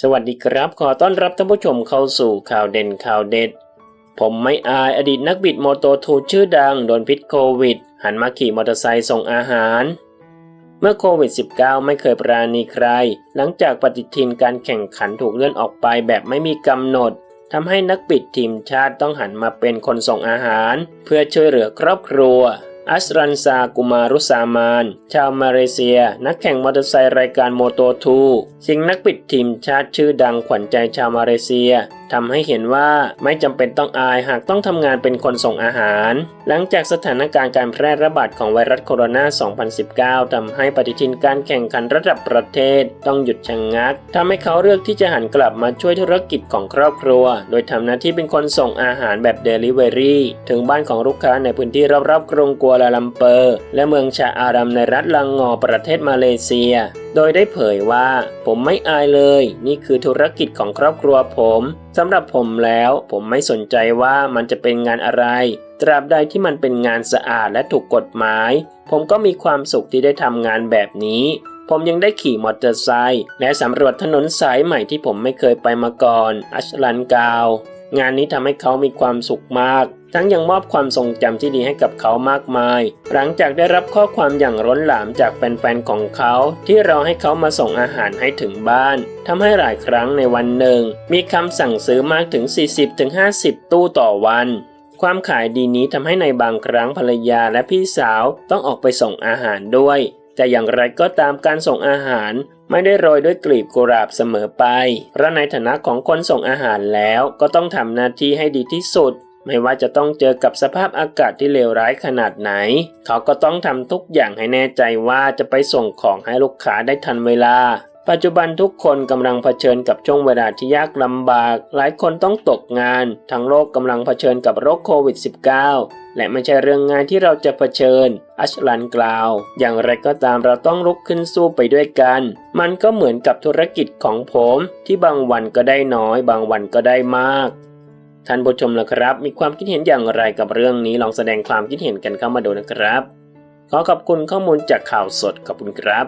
สวัสดีครับ ขอต้อนรับท่านผู้ชมเข้าสู่ข่าวเด่นข่าวเด็ด ผมไม่อายอดีตนักบิดโมโตทูชื่อดังโดนพิษโควิด หันมาขี่มอเตอร์ไซค์ส่งอาหาร เมื่อโควิด -19 ไม่เคยปราณีใคร หลังจากปฏิทินการแข่งขันถูกเลื่อนออกไปแบบไม่มีกำหนดทำให้นักบิดทีมชาติต้องหันมาเป็นคนส่งอาหาร เพื่อช่วยเหลือครอบครัว อัสรันซากุมารุสามาน ชาวมาเลเซีย นักแข่งมอเตอร์ไซค์รายการโมโตทูสิงห์นักปิดทีมชาติชื่อดังขวัญใจชาวมาเลเซียทำให้เห็นว่าไม่จำเป็นต้องอายหากต้องทำงานเป็นคนส่งอาหาร หลังจากสถานการณ์การแพร่ระบาดของไวรัสโคโรนา 2019 ทำให้ปฏิทินการแข่งขันระดับประเทศต้องหยุดชะงงักทำให้เขาเลือกที่จะหันกลับมาช่วยธุรกิจของครอบครัว โดยทำหน้าที่เป็นคนส่งอาหารแบบเดลิเวอรี่ถึงบ้านของลูกค้าในพื้นที่รอบๆกรุงกัวลาลัมเปอร์ และเมืองชาอารัมในรัฐลังงอประเทศมาเลเซีย โดยได้เผยว่า ผมไม่อายเลย นี่คือธุรกิจของครอบครัวผมสำหรับผมแล้วผมไม่สนใจว่ามันจะเป็นงานอะไร ตราบใดที่มันเป็นงานสะอาดและถูกกฎหมาย ผมก็มีความสุขที่ได้ทำงานแบบนี้ ผมยังได้ขี่มอเตอร์ไซค์และสำรวจถนนสายใหม่ที่ผมไม่เคยไปมาก่อน อัชลันกาว งานนี้ทำให้เขามีความสุขมาก ทั้งยังมอบความทรงจำที่ดีให้กับเขามากมาย หลังจากได้รับข้อความอย่างล้นหลามจากแฟนๆของเขา ที่รอให้เขามาส่งอาหารให้ถึงบ้านทำให้หลายครั้งในวันหนึ่ง มีคำสั่งซื้อมากถึง 40-50 ตู้ต่อวันความขายดีนี้ทำให้ในบางครั้งภรรยาและพี่สาวต้องออกไปส่งอาหารด้วย แต่อย่างไรก็ตามการส่งอาหารไม่ได้โรยด้วยกลีบกุหลาบเสมอไปเพราะในฐานะของคนส่งอาหารแล้วก็ต้องทำหน้าที่ให้ดีที่สุด ไม่ว่าจะต้องเจอกับสภาพอากาศที่เลวร้ายขนาดไหน เขาก็ต้องทำทุกอย่างให้แน่ใจว่าจะไปส่งของให้ลูกค้าได้ทันเวลา ปัจจุบันทุกคนกำลังเผชิญกับช่วงเวลาที่ยากลำบาก หลายคนต้องตกงาน ทั้งโลกกำลังเผชิญกับโรคโควิด -19 และไม่ใช่เรื่องง่ายที่เราจะเผชิญ อัชลันกล่าว อย่างไรก็ตามเราต้องลุกขึ้นสู้ไปด้วยกัน มันก็เหมือนกับธุรกิจของผม ที่บางวันก็ได้น้อย บางวันก็ได้มาก ท่านผู้ชมล่ะครับ มีความคิดเห็นอย่างไรกับเรื่องนี้ลองแสดงความคิดเห็นกันเข้ามาดูนะครับ ขอขอบคุณข้อมูลจากข่าวสดขอบคุณครับ